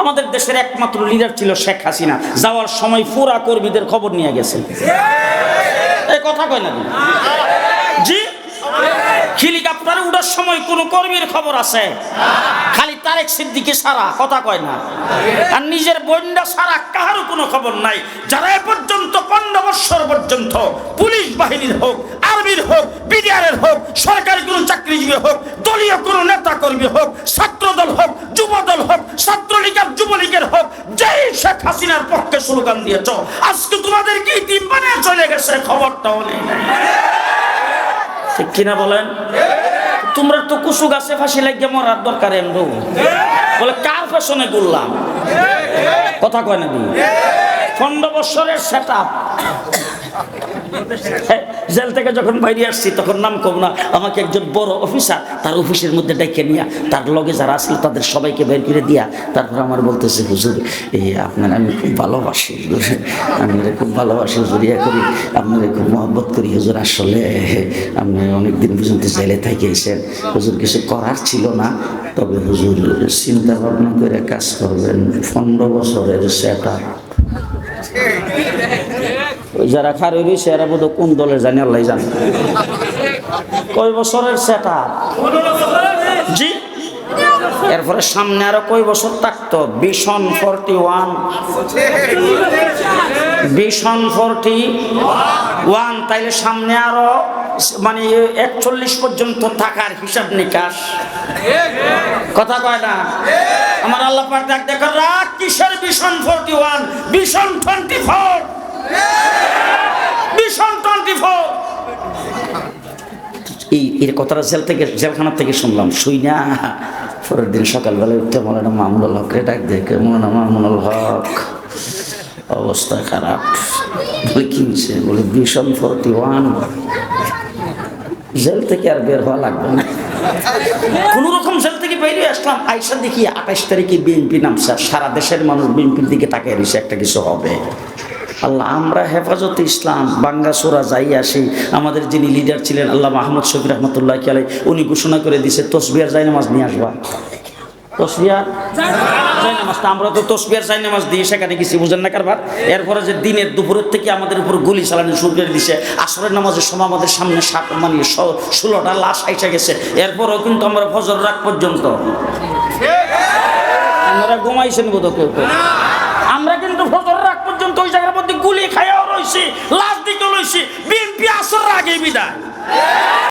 আমাদের দেশের একমাত্র লিডার ছিল শেখ হাসিনা। যাওয়ার সময় পুরা কর্মীদের খবর নিয়ে গেছে। এই কথা কয় না জি? হেলিকপ্টারে উঠার সময় কোন কর্মীর খবর আছে? খালি তারেক সিদ্দিকি সারা, কথা কয় না। আর নিজের বন্যা সারা, কাহারও কোনো খবর নাই। যারা এ পর্যন্ত পনেরো বৎসর পর্যন্ত পুলিশ বাহিনীর হোক, আর্মির হোক, বিডিআরের হোক, সরকারি কোনো চাকরিজীবী হোক, দলীয় কোনো নেতা কর্মী হোক ছাত্র যেই শেখ হাসিনার পক্ষে স্লোগান দিয়েছ আজকে তোমাদের কি টিম বানিয়ে চলে গেছে, খবরটাও ঠিক কিনা বলেন? তোমরা তো কুসু গাছে ফাঁসি লাগিয়ে মরার দরকার এমন বলে, কার পেছনে ঘুরলাম? কথা কয় না পনেরো বছরের সেট জেল থেকে যখন বাইরে আসছি, তখন নাম কম না, আমাকে একজন বড় অফিসার তার অফিসের মধ্যে ডেকে নিয়ে, তার লগে যারা আসছিল তাদের সবাইকে বের করে দিয়া, তারপর আমার বলতেছে, হুজুর এই আপনার আমি খুব ভালোবাসি, হুজুর। আমি খুব ভালোবাসি, হুজুর, ইয়া করি, আপনার খুব মহব্বত করি, হুজুর। আসলে আপনি অনেক দিন পর্যন্ত জেলে থাকিয়েছেন হুজুর, কিছু করার ছিল না। তবে হুজুর, চিন্তা ভাবনা করে কাজ করবেন। পনেরো বছরের সেটা যারা খারে রয়েছে এরা বোধ কোন দলের জানি আল্লাহ জানে। কয় বছরের সেটা জি। এরপরে সামনে আরও কয় বছর থাকতো? Vision forty one vision forty one তাইলে সামনে আরও মানে একচল্লিশ পর্যন্ত থাকার হিসাব নিকাশ। কথা কয় না? আমার আল্লাহ পাক ডাক দেখো, রাগ কিসের? Vision forty one vision twenty four vision twenty four এই এর কথাটা জেল থেকে, জেলখানা থেকে শুনলাম, শুই না। পরের দিন সকালবেলা উঠতে মৌলানা মামুনুল হক ডাক দেখে, মৌলানা মামুনুল হক, অবস্থা খারাপ। বলে কিনছে, বলে ভীষণ ফোরটি ওয়ান জেল থেকে আর বের হওয়া লাগবে না। কোন রকম জেল থেকে বেরিয়ে আসলাম, আইসা দেখি আঠাশ তারিখে বিএনপি নামছে সারা দেশের মানুষ বিএনপির দিকে তাকিয়ে রয়েছে একটা কিছু হবে। আল্লাহ, আমরা হেফাজতে ইসলাম বাঙ্গাসোরা যাই আসি। আমাদের যিনি লিডার ছিলেন আল্লাহ মাহমুদ শফির রহমতুল্লাহ আলাই উনি ঘোষণা করে দিছে তসবিহার যাই নামাজ নিয়ে আসবা। আমরা তো তসবিয়ার দিয়ে সেখানে গেছি এরপরে যে দিনের দুপুরের থেকে আমাদের উপর গুলি চালানো দিছে নামাজের আমাদের সামনে সাত মানে ষোলোটা লাশ গেছে কিন্তু আমরা পর্যন্ত। ঘুমাইছেন আমরা কিন্তু পর্যন্ত ওই জায়গার মধ্যে খাইয়াও লাশ আসর বিদায়।